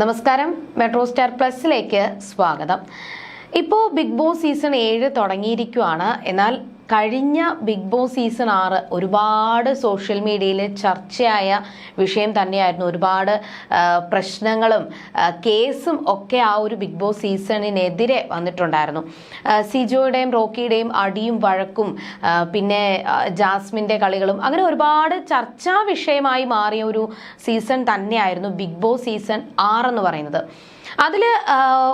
നമസ്കാരം. Metro star പ്ലസിലേക്ക് സ്വാഗതം. ഇപ്പോൾ ബിഗ് ബോസ് സീസൺ ഏഴ് തുടങ്ങിയിരിക്കുകയാണ് എന്നാൽ കഴിഞ്ഞ ബിഗ് ബോസ് സീസൺ ആറ് ഒരുപാട് സോഷ്യൽ മീഡിയയിൽ ചർച്ചയായ വിഷയം തന്നെയായിരുന്നു. ഒരുപാട് പ്രശ്നങ്ങളും കേസും ഒക്കെ ആ ഒരു ബിഗ് ബോസ് സീസണിനെതിരെ വന്നിട്ടുണ്ടായിരുന്നു. സിജോയുടെയും റോക്കിയുടെയും അടിയും വഴക്കും പിന്നെ ജാസ്മിന്റെ കളികളും അങ്ങനെ ഒരുപാട് ചർച്ചാ വിഷയമായി മാറിയ ഒരു സീസൺ തന്നെയായിരുന്നു ബിഗ് ബോസ് സീസൺ ആറെന്ന് പറയുന്നത്. അതിൽ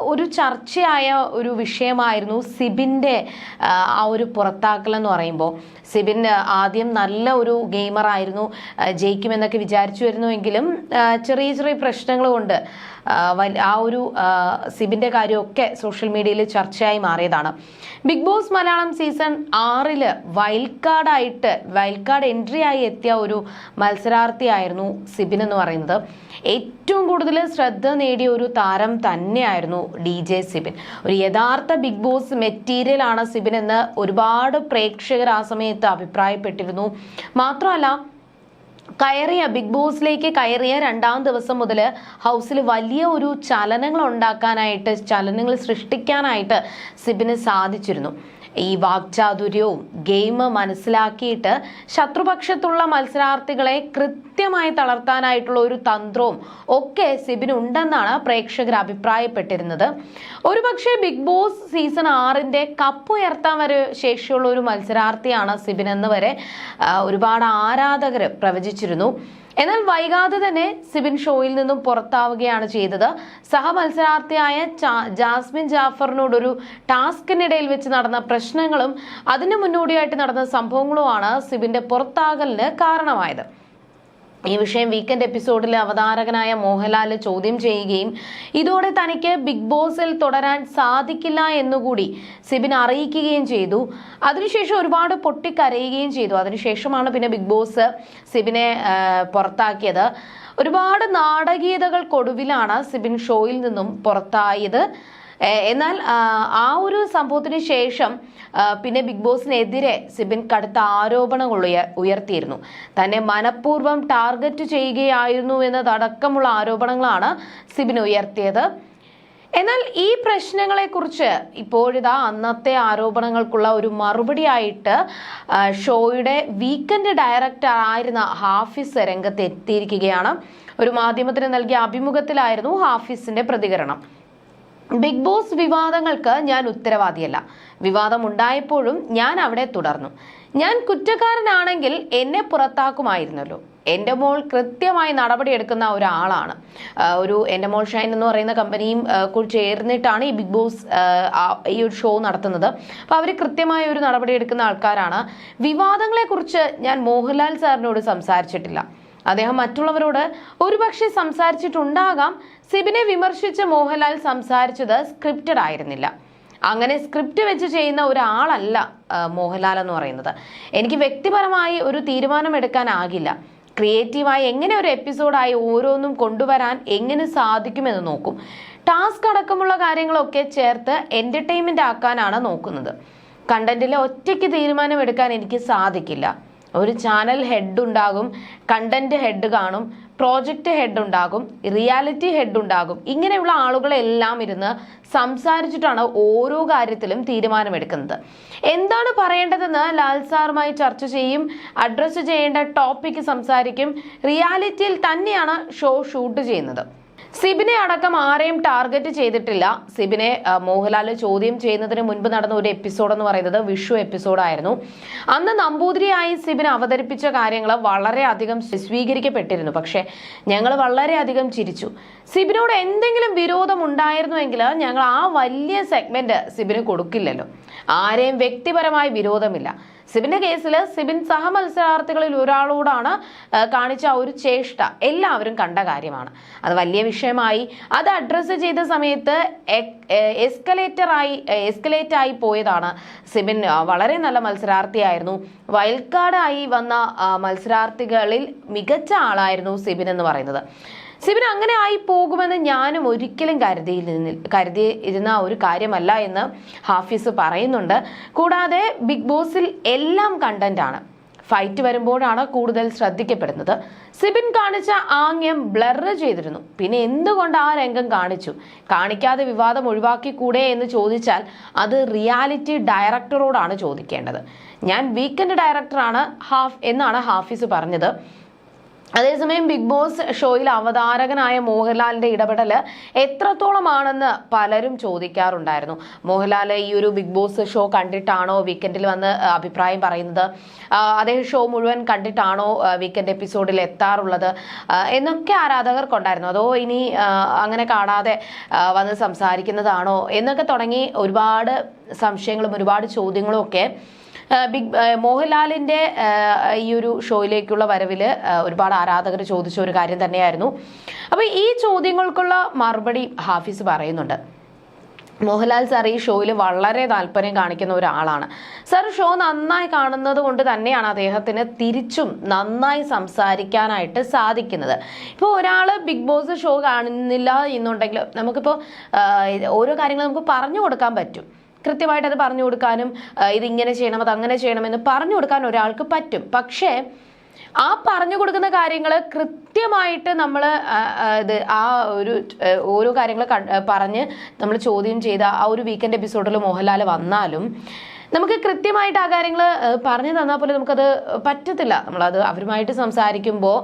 ഒരു ചർച്ചയായ ഒരു വിഷയമായിരുന്നു സിബിന്റെ ആ, ഒരു പുറത്താക്കൽ എന്ന് പറയുമ്പോൾ സിബിൻ ആദ്യം നല്ല ഒരു ഗെയിമറായിരുന്നു ജയിക്കുമെന്നൊക്കെ വിചാരിച്ചു വരുന്നുവെങ്കിലും ചെറിയ ചെറിയ പ്രശ്നങ്ങൾ കൊണ്ട് ആ, ഒരു സിബിന്റെ കാര്യമൊക്കെ സോഷ്യൽ മീഡിയയിൽ ചർച്ചയായി മാറിയതാണ്. ബിഗ് ബോസ് മലയാളം സീസൺ ആറിൽ വൈൽഡ് കാർഡായിട്ട് വൈൽഡ് കാർഡ് എൻട്രി ആയി എത്തിയ ഒരു മത്സരാർത്ഥിയായിരുന്നു സിബിൻ എന്ന് പറയുന്നത്. ഏറ്റവും കൂടുതൽ ശ്രദ്ധ നേടിയ ഒരു താരം തന്നെയായിരുന്നു ഡി ജെ സിബിൻ. ഒരു യഥാർത്ഥ ബിഗ് ബോസ് മെറ്റീരിയൽ ആണ് സിബിൻ എന്ന് ഒരുപാട് പ്രേക്ഷകർ ആ സമയത്ത് അഭിപ്രായപ്പെട്ടിരുന്നു. മാത്രമല്ല കയറിയ ബിഗ് ബോസിലേക്ക് കയറിയ രണ്ടാം ദിവസം മുതൽ ഹൗസിൽ വലിയ ഒരു ചലനങ്ങൾ ഉണ്ടാക്കാനായിട്ട് ചലനങ്ങൾ സൃഷ്ടിക്കാനായിട്ട് സിബിന് സാധിച്ചിരുന്നു. ഈ വാക്ചാതുര്യവും ഗെയിം മനസ്സിലാക്കിയിട്ട് ശത്രുപക്ഷത്തുള്ള മത്സരാർത്ഥികളെ കൃത്യമായി തളർത്താനായിട്ടുള്ള ഒരു തന്ത്രവും ഒക്കെ സിബിന് ഉണ്ടെന്നാണ് പ്രേക്ഷകർ അഭിപ്രായപ്പെട്ടിരുന്നത്. ഒരുപക്ഷെ ബിഗ് ബോസ് സീസൺ ആറിന്റെ കപ്പ് ഉയർത്താൻ വരെ ശേഷിയുള്ള ഒരു മത്സരാർത്ഥിയാണ് സിബിൻ എന്ന് വരെ ഒരുപാട് ആരാധകർ പ്രവചിച്ചിരുന്നു. എന്നാൽ വൈകാതെ തന്നെ സിബിൻ ഷോയിൽ നിന്നും പുറത്താവുകയാണ് ചെയ്തത്. സഹമത്സരാർത്ഥിയായ ജാസ്മിൻ ജാഫറിനോടൊരു ടാസ്കിനിടയിൽ വെച്ച് നടന്ന പ്രശ്നങ്ങളും അതിന് മുന്നോടിയായിട്ട് നടന്ന സംഭവങ്ങളുമാണ് സിബിന്റെ പുറത്താകലിന് കാരണമായത്. ഈ വിഷയം വീക്കെൻഡ് എപ്പിസോഡിൽ അവതാരകനായ മോഹൻലാൽ ചോദ്യം ചെയ്യുകയും ഇതോടെ തനിക്ക് ബിഗ് ബോസിൽ തുടരാൻ സാധിക്കില്ല എന്നുകൂടി സിബിൻ അറിയിക്കുകയും ചെയ്തു. അതിനുശേഷം ഒരുപാട് പൊട്ടിക്കരയുകയും ചെയ്തു. അതിനുശേഷമാണ് പിന്നെ ബിഗ് ബോസ് സിബിനെ പുറത്താക്കിയത്. ഒരുപാട് നാടകീയതകൾക്കൊടുവിലാണ് സിബിൻ ഷോയിൽ നിന്നും പുറത്തായത്. എന്നാൽ ആ, ഒരു സംഭവത്തിന് ശേഷം പിന്നെ ബിഗ് ബോസിനെതിരെ സിബിൻ കടുത്ത ആരോപണങ്ങൾ ഉയർ ഉയർത്തിയിരുന്നു. തന്നെ മനഃപൂർവം ടാർഗറ്റ് ചെയ്യുകയായിരുന്നു എന്നതടക്കമുള്ള ആരോപണങ്ങളാണ് സിബിൻ ഉയർത്തിയത്. എന്നാൽ ഈ പ്രശ്നങ്ങളെക്കുറിച്ച് ഇപ്പോഴിതാ അന്നത്തെ ആരോപണങ്ങൾക്കുള്ള ഒരു മറുപടിയായിട്ട് ഷോയുടെ വീക്കെൻഡ് ഡയറക്ടർ ആയിരുന്ന ഹാഫിസ് രംഗത്ത് എത്തിയിരിക്കുകയാണ് ഒരു മാധ്യമത്തിന് നൽകിയ അഭിമുഖത്തിലായിരുന്നു ഹാഫിസിന്റെ പ്രതികരണം. ബിഗ് ബോസ് വിവാദങ്ങൾക്ക് ഞാൻ ഉത്തരവാദിയല്ല. വിവാദം ഉണ്ടായപ്പോഴും ഞാൻ അവിടെ തുടർന്നു. ഞാൻ കുറ്റക്കാരനാണെങ്കിൽ എന്നെ പുറത്താക്കുമായിരുന്നല്ലോ. എന്റെ മോൾ കൃത്യമായി നടപടിയെടുക്കുന്ന ഒരാളാണ്. ഒരു എന്റെ മോൾ ഷൈൻ എന്ന് പറയുന്ന കമ്പനിയും കുറിച്ച് ചേർന്നിട്ടാണ് ഈ ബിഗ് ബോസ് ഈ ഒരു ഷോ നടത്തുന്നത്. അപ്പോൾ അവർ കൃത്യമായ ഒരു നടപടിയെടുക്കുന്ന ആൾക്കാരാണ്. വിവാദങ്ങളെക്കുറിച്ച് ഞാൻ മോഹൻലാൽ സാറിനോട് സംസാരിച്ചിട്ടില്ല. അദ്ദേഹം മറ്റുള്ളവരോട് ഒരുപക്ഷെ സംസാരിച്ചിട്ടുണ്ടാകാം. സിബിനെ വിമർശിച്ച് മോഹൻലാൽ സംസാരിച്ചത് സ്ക്രിപ്റ്റഡ് ആയിരുന്നില്ല. അങ്ങനെ സ്ക്രിപ്റ്റ് വെച്ച് ചെയ്യുന്ന ഒരാളല്ല മോഹൻലാൽ എന്ന് പറയുന്നത്. എനിക്ക് വ്യക്തിപരമായി ഒരു തീരുമാനമെടുക്കാനാകില്ല ക്രിയേറ്റീവായി എങ്ങനെ ഒരു എപ്പിസോഡായി ഓരോന്നും കൊണ്ടുവരാൻ എങ്ങനെ സാധിക്കുമെന്ന് നോക്കും. ടാസ്ക് അടക്കമുള്ള കാര്യങ്ങളൊക്കെ ചേർത്ത് എന്റർടൈൻമെന്റ് ആക്കാനാണ് നോക്കുന്നത്. കണ്ടന്റിലെ ഒറ്റയ്ക്ക് തീരുമാനമെടുക്കാൻ എനിക്ക് സാധിക്കില്ല. ഒരു ചാനൽ ഹെഡ് ഉണ്ടാകും കണ്ടന്റ് ഹെഡ് കാണും പ്രോജക്റ്റ് ഹെഡ് ഉണ്ടാകും റിയാലിറ്റി ഹെഡ് ഉണ്ടാകും. ഇങ്ങനെയുള്ള ആളുകളെല്ലാം ഇരുന്ന് സംസാരിച്ചിട്ടാണ് ഓരോ കാര്യത്തിലും തീരുമാനമെടുക്കുന്നത്. എന്താണ് പറയേണ്ടതെന്ന് ലാൽ സാറുമായി ചർച്ച ചെയ്യും അഡ്രസ്സ് ചെയ്യേണ്ട ടോപ്പിക്ക് സംസാരിക്കും. റിയാലിറ്റിയിൽ തന്നെയാണ് ഷോ ഷൂട്ട് ചെയ്യുന്നത്. സിബിനെ അടക്കം ആരെയും ടാർഗറ്റ് ചെയ്തിട്ടില്ല. സിബിനെ മോഹൻലാൽ ചോദ്യം ചെയ്യുന്നതിന് മുൻപ് നടന്ന ഒരു എപ്പിസോഡ് എന്ന് പറയുന്നത് വിഷു എപ്പിസോഡായിരുന്നു അന്ന് നമ്പൂതിരിയായി സിബിൻ അവതരിപ്പിച്ച കാര്യങ്ങൾ വളരെയധികം സ്വീകരിക്കപ്പെട്ടിരുന്നു. പക്ഷേ ഞങ്ങൾ വളരെയധികം ചിരിച്ചു. സിബിനോട് എന്തെങ്കിലും വിരോധം ഉണ്ടായിരുന്നുവെങ്കിൽ ഞങ്ങൾ ആ വലിയ സെഗ്മെന്റ് സിബിന് കൊടുക്കില്ലല്ലോ. ആരെയും വ്യക്തിപരമായി വിരോധമില്ല. സിബിന്റെ കേസിൽ സിബിൻ സഹമത്സരാർത്ഥികളിൽ ഒരാളോടാണ് കാണിച്ച ഒരു ചേഷ്ട എല്ലാവരും കണ്ട കാര്യമാണ്. അത് വലിയ വിഷയമായി. അത് അഡ്രസ്സ് ചെയ്ത സമയത്ത് എസ്കലേറ്ററായി എസ്കലേറ്റ് ആയി പോയതാണ് സിബിൻ. വളരെ നല്ല മത്സരാർത്ഥിയായിരുന്നു. വയൽക്കാടായി വന്ന മത്സരാർത്ഥികളിൽ മികച്ച ആളായിരുന്നു സിബിൻ എന്ന് പറയുന്നത്. സിബിൻ അങ്ങനെ ആയി പോകുമെന്ന് ഞാനും ഒരിക്കലും കരുതിയിരുന്ന കരുതിയിരുന്ന ഒരു കാര്യമല്ല എന്ന് ഹാഫിസ് പറയുന്നുണ്ട്. കൂടാതെ ബിഗ് ബോസിൽ എല്ലാം കണ്ടന്റാണ് ഫൈറ്റ് വരുമ്പോഴാണ് കൂടുതൽ ശ്രദ്ധിക്കപ്പെടുന്നത്. സിബിൻ കാണിച്ച ആംഗ്യം ബ്ലറ് ചെയ്തിരുന്നു. പിന്നെ എന്തുകൊണ്ട് ആ രംഗം കാണിച്ചു? കാണിക്കാതെ വിവാദം ഒഴിവാക്കി കൂടെ എന്ന് ചോദിച്ചാൽ അത് റിയാലിറ്റി ഡയറക്ടറോടാണ് ചോദിക്കേണ്ടത്. ഞാൻ വീക്കെൻഡ് ഡയറക്ടറാണ് ഹാഫ് എന്നാണ് ഹാഫിസ് പറഞ്ഞത്. അതേസമയം ബിഗ് ബോസ് ഷോയിൽ അവതാരകനായ മോഹൻലാലിന്റെ ഇടപെടൽ എത്രത്തോളമാണെന്ന് പലരും ചോദിക്കാറുണ്ടായിരുന്നു. മോഹൻലാൽ ഈ ഒരു ബിഗ് ബോസ് ഷോ കണ്ടിട്ടാണോ വീക്കെൻഡിൽ വന്ന് അഭിപ്രായം പറയുന്നത്? അദ്ദേഹം ഷോ മുഴുവൻ കണ്ടിട്ടാണോ വീക്കെൻഡ് എപ്പിസോഡിൽ എത്താറുള്ളത്? എന്നൊക്കെ ആരാധകർക്കുണ്ടായിരുന്നു. അതോ ഇനി അങ്ങനെ കാണാതെ വന്ന് സംസാരിക്കുന്നതാണോ? എന്നൊക്കെ തുടങ്ങി ഒരുപാട് സംശയങ്ങളും ഒരുപാട് ചോദ്യങ്ങളും ഒക്കെ ബിഗ് മോഹൻലാലിന്റെ ഈ ഒരു ഷോയിലേക്കുള്ള വരവിൽ ഒരുപാട് ആരാധകർ ചോദിച്ച ഒരു കാര്യം തന്നെയായിരുന്നു. അപ്പോൾ ഈ ചോദ്യങ്ങൾക്കുള്ള മറുപടി ഹാഫിസ് പറയുന്നുണ്ട്. മോഹൻലാൽ സാർ ഈ ഷോയിൽ വളരെ താല്പര്യം കാണിക്കുന്ന ഒരാളാണ്. സാർ ഷോ നന്നായി കാണുന്നത് കൊണ്ട് തന്നെയാണ് അദ്ദേഹത്തിന് തിരിച്ചും നന്നായി സംസാരിക്കാനായിട്ട് സാധിക്കുന്നത്. ഇപ്പോൾ ഒരാൾ ബിഗ് ബോസ് ഷോ കാണുന്നില്ല എന്നുണ്ടെങ്കിൽ നമുക്കിപ്പോൾ ഓരോ കാര്യങ്ങൾ നമുക്ക് പറഞ്ഞു കൊടുക്കാൻ പറ്റും. കൃത്യമായിട്ട് അത് പറഞ്ഞു കൊടുക്കാനും ഇത് ഇതിങ്ങനെ ചെയ്യണം അത് അങ്ങനെ ചെയ്യണമെന്ന് പറഞ്ഞു കൊടുക്കാൻ ഒരാൾക്ക് പറ്റും. പക്ഷേ ആ പറഞ്ഞു കൊടുക്കുന്ന കാര്യങ്ങൾ കൃത്യമായിട്ട് നമ്മൾ ഇത് ആ ഒരു ഓരോ കാര്യങ്ങൾ പറഞ്ഞ് നമ്മൾ ചോദ്യം ചെയ്ത ആ ഒരു വീക്കെൻഡ് എപ്പിസോഡിൽ മോഹൻലാൽ വന്നാലും നമുക്ക് കൃത്യമായിട്ട് ആ കാര്യങ്ങൾ പറഞ്ഞു തന്നാൽ പോലും നമുക്കത് പറ്റത്തില്ല. നമ്മളത് അവരുമായിട്ട് സംസാരിക്കുമ്പോൾ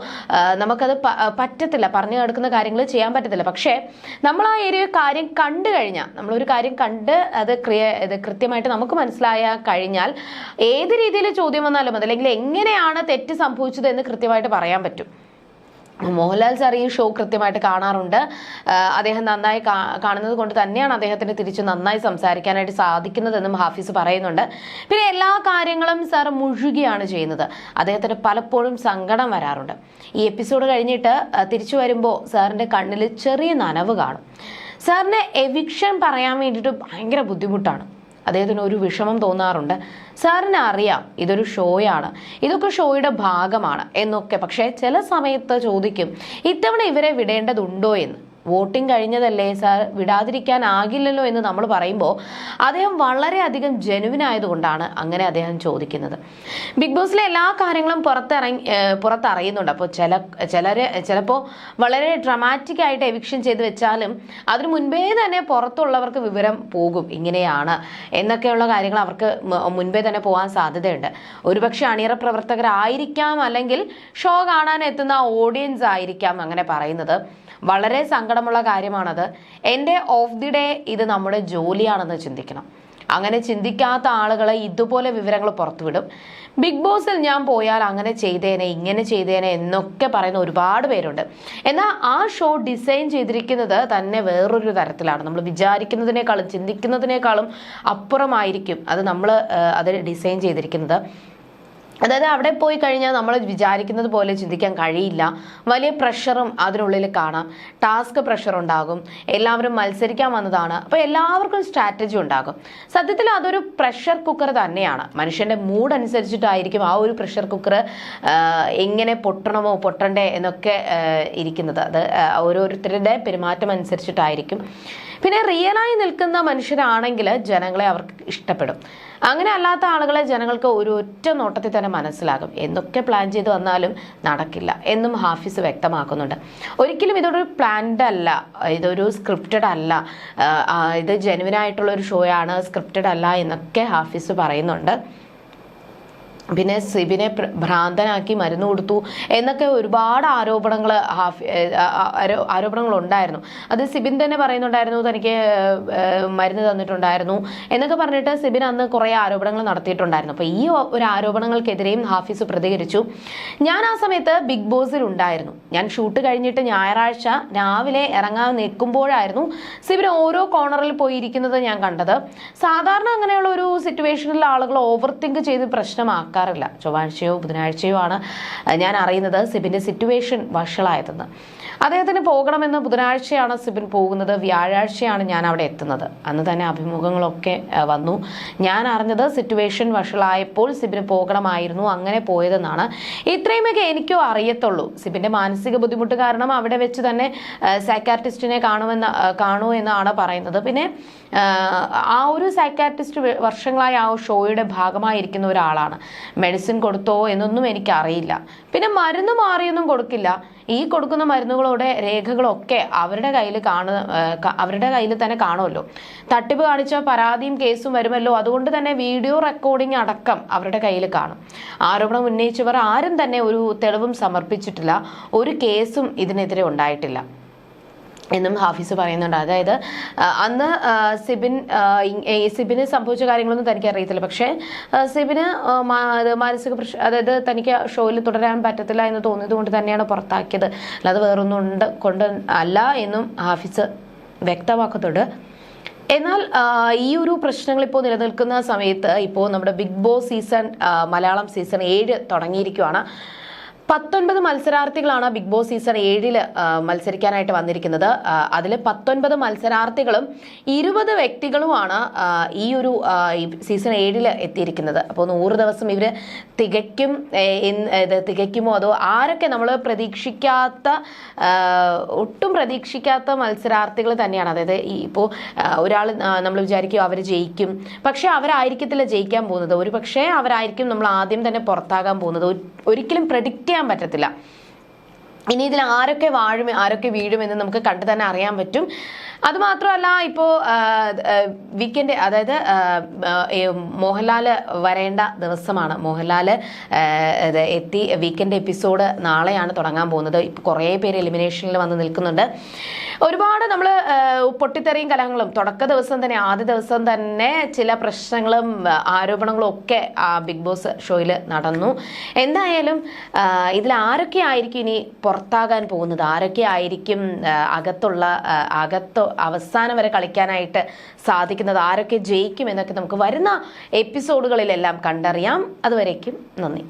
നമുക്കത് പറ്റത്തില്ല. പറഞ്ഞു കിടക്കുന്ന കാര്യങ്ങൾ ചെയ്യാൻ പറ്റത്തില്ല. പക്ഷേ നമ്മൾ ആ ഒരു കാര്യം കണ്ടു കഴിഞ്ഞാൽ നമ്മളൊരു കാര്യം കണ്ട് അത് ക്രിയ ഇത് കൃത്യമായിട്ട് നമുക്ക് മനസ്സിലായ കഴിഞ്ഞാൽ ഏത് രീതിയിൽ ചോദ്യം വന്നാലും അതല്ലെങ്കിൽ എങ്ങനെയാണ് തെറ്റ് സംഭവിച്ചത് എന്ന് കൃത്യമായിട്ട് പറയാൻ പറ്റും. മോഹൻലാൽ സാർ ഈ ഷോ കൃത്യമായിട്ട് കാണാറുണ്ട്. അദ്ദേഹം നന്നായി കാണുന്നത് കൊണ്ട് തന്നെയാണ് അദ്ദേഹത്തിന് തിരിച്ചു നന്നായി സംസാരിക്കാനായിട്ട് സാധിക്കുന്നതെന്നും ഹാഫീസ് പറയുന്നുണ്ട്. പിന്നെ എല്ലാ കാര്യങ്ങളും സാർ മുഴുകിയാണ് ചെയ്യുന്നത്. അദ്ദേഹത്തിന് പലപ്പോഴും സങ്കടം വരാറുണ്ട്. ഈ എപ്പിസോഡ് കഴിഞ്ഞിട്ട് തിരിച്ചു വരുമ്പോൾ സാറിന്റെ കണ്ണിൽ ചെറിയ നനവ് കാണും. സാറിന് എവിക്ഷൻ പറയാൻ വേണ്ടിയിട്ട് ഭയങ്കര ബുദ്ധിമുട്ടാണ്. അദ്ദേഹത്തിന് ഒരു വിഷമം തോന്നാറുണ്ട്. സാറിന് അറിയാം ഇതൊരു ഷോയാണ്. ഇതൊക്കെ ഷോയുടെ ഭാഗമാണ് എന്നൊക്കെ. പക്ഷേ ചില സമയത്ത് ചോദിക്കും ഇത്തവണ ഇവരെ വിടേണ്ടതുണ്ടോ എന്ന്? Voting കഴിഞ്ഞതല്ലേ sir? വിടാതിരിക്കാനാകില്ലല്ലോ എന്ന് നമ്മൾ പറയുമ്പോൾ അദ്ദേഹം വളരെയധികം ജനുവിൻ ആയതുകൊണ്ടാണ് അങ്ങനെ അദ്ദേഹം ചോദിക്കുന്നത്. ബിഗ് ബോസിലെ എല്ലാ കാര്യങ്ങളും പുറത്തിറങ്ങി പുറത്തറിയുന്നുണ്ട്. അപ്പോൾ ചില ചിലർ ചിലപ്പോൾ വളരെ ഡ്രമാറ്റിക് ആയിട്ട് എവിക്ഷൻ ചെയ്ത് വെച്ചാലും അതിന് മുൻപേ തന്നെ പുറത്തുള്ളവർക്ക് വിവരം പോകും. ഇങ്ങനെയാണ് എന്നൊക്കെയുള്ള കാര്യങ്ങൾ അവർക്ക് മുൻപേ തന്നെ പോകാൻ സാധ്യതയുണ്ട്. ഒരുപക്ഷെ അണിയറ പ്രവർത്തകരായിരിക്കാം അല്ലെങ്കിൽ ഷോ കാണാൻ എത്തുന്ന ഓഡിയൻസ് ആയിരിക്കാം അങ്ങനെ പറയുന്നത്. വളരെ സങ്കടമുള്ള കാര്യമാണത്. എന്റെ ഓഫ് ദി ഡേ ഇത് നമ്മുടെ ജോലിയാണെന്ന് ചിന്തിക്കണം. അങ്ങനെ ചിന്തിക്കാത്ത ആളുകളെ ഇതുപോലെ വിവരങ്ങൾ പുറത്തുവിടും. ബിഗ് ബോസിൽ ഞാൻ പോയാൽ അങ്ങനെ ചെയ്തേനെ ഇങ്ങനെ ചെയ്തേനെ എന്നൊക്കെ പറയുന്ന ഒരുപാട് പേരുണ്ട്. എന്നാൽ ആ ഷോ ഡിസൈൻ ചെയ്തിരിക്കുന്നത് തന്നെ വേറൊരു തരത്തിലാണ്. നമ്മൾ വിചാരിക്കുന്നതിനേക്കാളും ചിന്തിക്കുന്നതിനേക്കാളും അപ്പുറമായിരിക്കും അത് നമ്മൾ അത് ഡിസൈൻ ചെയ്തിരിക്കുന്നത്. അതായത് അവിടെ പോയി കഴിഞ്ഞാൽ നമ്മൾ വിചാരിക്കുന്നത് പോലെ ചിന്തിക്കാൻ കഴിയില്ല. വലിയ പ്രഷറും അതിനുള്ളിൽ കാണാം. ടാസ്ക് പ്രഷർ ഉണ്ടാകും. എല്ലാവരും മത്സരിക്കാൻ വന്നതാണ്. അപ്പോൾ എല്ലാവർക്കും സ്ട്രാറ്റജി ഉണ്ടാകും. സത്യത്തിൽ അതൊരു പ്രഷർ കുക്കർ തന്നെയാണ്. മനുഷ്യന്റെ മൂഡ് അനുസരിച്ചിട്ടായിരിക്കും ആ ഒരു പ്രഷർ കുക്കർ എങ്ങനെ പൊട്ടണമോ പൊട്ടണ്ടേ എന്നൊക്കെ ഇരിക്കുന്നത്. അത് ഓരോരുത്തരുടെ പെരുമാറ്റം അനുസരിച്ചിട്ടായിരിക്കും. പിന്നെ റിയലായി നിൽക്കുന്ന മനുഷ്യരാണെങ്കിൽ ജനങ്ങളെ അവർക്ക് ഇഷ്ടപ്പെടും. അങ്ങനെ അല്ലാത്ത ആളുകളെ ജനങ്ങൾക്ക് ഒരു ഒറ്റ നോട്ടത്തിൽ തന്നെ മനസ്സിലാകും. എന്തൊക്കെ പ്ലാൻ ചെയ്ത് വന്നാലും നടക്കില്ല എന്നും ഹാഫിസ് വ്യക്തമാക്കുന്നുണ്ട്. ഒരിക്കലും ഇതൊരു പ്ലാൻഡ് അല്ല. ഇതൊരു സ്ക്രിപ്റ്റഡ് അല്ല. ഇത് ജെനുവിനായിട്ടുള്ള ഒരു ഷോ ആണ് സ്ക്രിപ്റ്റഡ് അല്ല എന്നൊക്കെ ഹാഫിസ് പറയുന്നുണ്ട്. പിന്നെ സിബിനെ ഭ്രാന്തനാക്കി മരുന്ന് കൊടുത്തു എന്നൊക്കെ ഒരുപാട് ആരോപണങ്ങൾ ഹാഫി ആരോപണങ്ങൾ ഉണ്ടായിരുന്നു അത് സിബിൻ തന്നെ പറയുന്നുണ്ടായിരുന്നു തനിക്ക് മരുന്ന് തന്നിട്ടുണ്ടായിരുന്നു എന്നൊക്കെ പറഞ്ഞിട്ട് സിബിൻ അന്ന് കുറേ ആരോപണങ്ങൾ നടത്തിയിട്ടുണ്ടായിരുന്നു. അപ്പോൾ ഈ ഒരു ആരോപണങ്ങൾക്കെതിരെയും ഹാഫീസ് പ്രതികരിച്ചു. ഞാൻ ആ സമയത്ത് ബിഗ് ബോസിൽ ഉണ്ടായിരുന്നു. ഞാൻ ഷൂട്ട് കഴിഞ്ഞിട്ട് ഞായറാഴ്ച രാവിലെ ഇറങ്ങാൻ നിൽക്കുമ്പോഴായിരുന്നു സിബിൻ ഓരോ കോർണറിൽ പോയിരിക്കുന്നത് ഞാൻ കണ്ടത്. സാധാരണ അങ്ങനെയുള്ള ഒരു സിറ്റുവേഷനിൽ ആളുകൾ ഓവർ തിങ്ക് ചെയ്ത് പ്രശ്നമാക്കാറില്ല ചൊവ്വാഴ്ചയോ ബുധനാഴ്ചയോ ആണ് ഞാൻ അറിയുന്നത് സിബിന്റെ സിറ്റുവേഷൻ വഷളായതെന്ന്. അദ്ദേഹത്തിന് പോകണമെന്ന് ബുധനാഴ്ചയാണ് സിബിൻ പോകുന്നത്. വ്യാഴാഴ്ചയാണ് ഞാൻ അവിടെ എത്തുന്നത്. അന്ന് തന്നെ അഭിമുഖങ്ങളൊക്കെ വന്നു. ഞാൻ അറിഞ്ഞത് സിറ്റുവേഷൻ വഷളായപ്പോൾ സിബിന് പോകണമായിരുന്നു അങ്ങനെ പോയതെന്നാണ്. ഇത്രയുമൊക്കെ എനിക്കോ അറിയത്തുള്ളൂ. സിബിന്റെ മാനസിക ബുദ്ധിമുട്ട് കാരണം അവിടെ വെച്ച് തന്നെ സൈക്കാട്രിസ്റ്റിനെ കാണുമെന്ന് കാണൂ എന്നാണ് പറയുന്നത്. പിന്നെ ആ, ഒരു സൈക്കാട്രിസ്റ്റ് വർഷങ്ങളായി ആ ഷോയുടെ ഭാഗമായിരിക്കുന്ന ഒരാളാണ്. മെഡിസിൻ കൊടുത്തോ എന്നൊന്നും എനിക്കറിയില്ല. പിന്നെ മരുന്ന് മാറിയൊന്നും കൊടുക്കില്ല. ഈ കൊടുക്കുന്ന മരുന്നുകളുടെ രേഖകളൊക്കെ അവരുടെ കയ്യിൽ കാണു അവരുടെ കയ്യിൽ തന്നെ കാണുമല്ലോ. തട്ടിപ്പ് കാണിച്ച പരാതിയും കേസും വരുമല്ലോ. അതുകൊണ്ട് തന്നെ വീഡിയോ റെക്കോർഡിംഗ് അടക്കം അവരുടെ കയ്യിൽ കാണും. ആരോപണം ഉന്നയിച്ചവർ ആരും തന്നെ ഒരു തെളിവും സമർപ്പിച്ചിട്ടില്ല. ഒരു കേസും ഇതിനെതിരെ ഉണ്ടായിട്ടില്ല. എന്നും ഹാഫീസ് പറയുന്നുണ്ട്. അതായത് അന്ന് സിബിൻ സിബിന് സംഭവിച്ച കാര്യങ്ങളൊന്നും തനിക്ക് അറിയത്തില്ല. പക്ഷേ സിബിന് മാനസിക പ്രശ്നം അതായത് തനിക്ക് ഷോയിൽ തുടരാൻ പറ്റത്തില്ല എന്ന് തോന്നിയത് കൊണ്ട് തന്നെയാണ് പുറത്താക്കിയത്. അല്ലാതെ വേറൊന്നും ഉണ്ട് കൊണ്ട് അല്ല എന്നും ഹാഫീസ് വ്യക്തമാക്കുന്നുണ്ട്. എന്നാൽ ഈ ഒരു പ്രശ്നങ്ങൾ ഇപ്പോൾ നിലനിൽക്കുന്ന സമയത്ത് ഇപ്പോൾ നമ്മുടെ big boss season Malayalam season ഏഴ് തുടങ്ങിയിരിക്കുകയാണ് പത്തൊൻപത് മത്സരാർത്ഥികളാണ് ബിഗ് ബോസ് സീസൺ ഏഴിൽ മത്സരിക്കാനായിട്ട് വന്നിരിക്കുന്നത്. അതിൽ പത്തൊൻപത് മത്സരാർത്ഥികളും ഇരുപത് വ്യക്തികളുമാണ് ഈ ഒരു സീസൺ ഏഴിൽ എത്തിയിരിക്കുന്നത്. അപ്പോൾ നൂറ് ദിവസം ഇവർ തികയ്ക്കും തികയ്ക്കുമോ അതോ ആരൊക്കെ നമ്മൾ പ്രതീക്ഷിക്കാത്ത ഒട്ടും പ്രതീക്ഷിക്കാത്ത മത്സരാർത്ഥികൾ തന്നെയാണ്. അതായത് ഈ ഇപ്പോൾ ഒരാൾ നമ്മൾ വിചാരിക്കും അവർ ജയിക്കും. പക്ഷേ അവരായിരിക്കത്തില്ല ജയിക്കാൻ പോകുന്നത്. ഒരു പക്ഷേ അവരായിരിക്കും നമ്മൾ ആദ്യം തന്നെ പുറത്താകാൻ പോകുന്നത്. ഒരിക്കലും പ്രഡിക്റ്റ് ചെയ്യാൻ പറ്റത്തില്ല. ഇനി ഇതിൽ ആരൊക്കെ വാഴും ആരൊക്കെ വീഴും എന്ന് നമുക്ക് കണ്ടു തന്നെ അറിയാൻ പറ്റും. അതുമാത്രമല്ല ഇപ്പോൾ വീക്കെൻഡ് അതായത് മോഹൻലാൽ വരേണ്ട ദിവസമാണ്. മോഹൻലാൽ എത്തി വീക്കെൻഡ് എപ്പിസോഡ് നാളെയാണ് തുടങ്ങാൻ പോകുന്നത്. ഇപ്പോൾ കുറേ പേര് എലിമിനേഷനിൽ വന്ന് നിൽക്കുന്നുണ്ട്. ഒരുപാട് നമ്മൾ പൊട്ടിത്തെറിയും കലഹങ്ങളും തുടക്ക ദിവസം തന്നെ ആദ്യ ദിവസം തന്നെ ചില പ്രശ്നങ്ങളും ആരോപണങ്ങളും ഒക്കെ ബിഗ് ബോസ് ഷോയിൽ നടന്നു. എന്തായാലും ഇതിൽ ആരൊക്കെ ആയിരിക്കും ഇനി പുറത്താകാൻ പോകുന്നത്? ആരൊക്കെ ആയിരിക്കും അകത്തുള്ള അകത്ത് അവസാനം വരെ കളിക്കാനായിട്ട് സാധിക്കുന്നത്. ആരൊക്കെ ജയിക്കും എന്നൊക്കെ നമുക്ക് വരുന്ന എപ്പിസോഡുകളിലെല്ലാം കണ്ടറിയാം. അതുവരേക്കും നന്ദി.